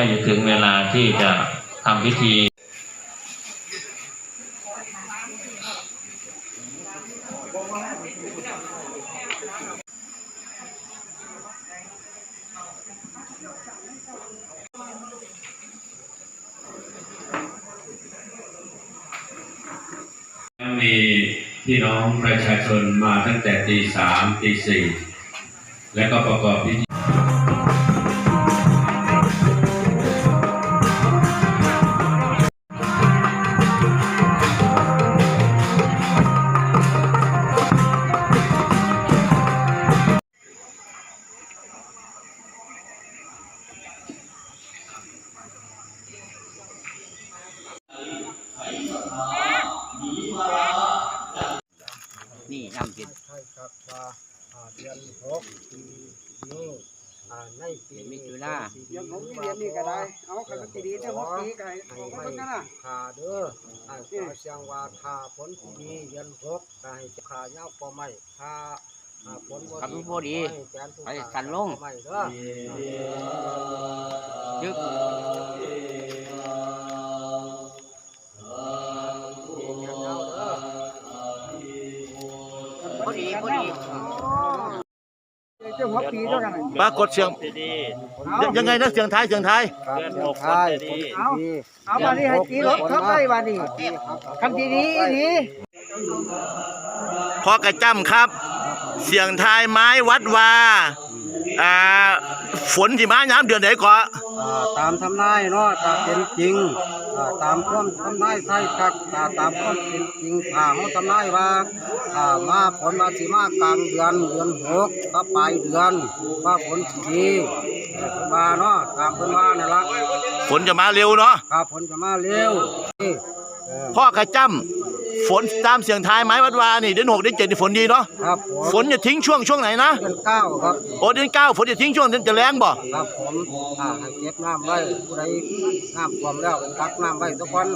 ล้จะถึงเวลาที่จะทำพิธีมีพี่น้องประชาชนมาตั้งแต่ตีสามตีสี่และก็ประกอบพิธี นี่น้ำกิน ใช่ครับว่าอ่าเดือนหกปีนี้อ่าในปีมิถุนา เดี๋ยวผมเรียนนี่ก็ได้ เอาขันตีดีแต่หกปีก็ให้ให้บอกไม่ว่ากันนะขาเด้อให้ขอเสียงว่าขาผลที่ดีเดือนหกก็ให้ขาเงาปอไม่ขาอ่าผลครับพอดีให้แกนผู้ไปขากันลงปอไม่เด้อ ยึก อดีพอดีเจ้าหกปีเท่ากันปรากฏเสียงยังยังไงนะเสียงท้ายเสียงท้ายครับเดือนท้ายผลที่เอาดีเอามานี่ให้ตีรถเข้าไปมานี่คำตีดีดีพอกระจำครับ เสียงทายไม้วัดวาอ่าฝนที่มาย้ำเดือนไหนก่อนอ่า ตามทำนายเนาะตามเป็นจริงอ่าตามความทำนายไทยคักอ่าตามความเป็นจริงถ้าเขาทำนายว่าอ่ามาผลมาสิมากลางเดือนเดือนหกก็ปลายเดือนว่าผลสิดีเออเพิ่นมาเนาะตามเพิ่นมานั่นละฝนจะมาเร็วเนาะครับผลจะมาเร็วนี่เออพ่อกระจำ ฝนตามเสียงทายไม้วัดวานี่เดือนหกเดือนเจ็ดนี่ฝนดีเนาะครับผมฝนจะทิ้งช่วงช่วงไหนนะเดือนเก้าครับโอ้เดือนเก้าฝนจะทิ้งช่วงเดือนจะแรงบ่ครับผมอ่าให้เก็บน้ำไว้ผู้ใดน้ำท่วมแล้วตักน้ำไว้ทุกคน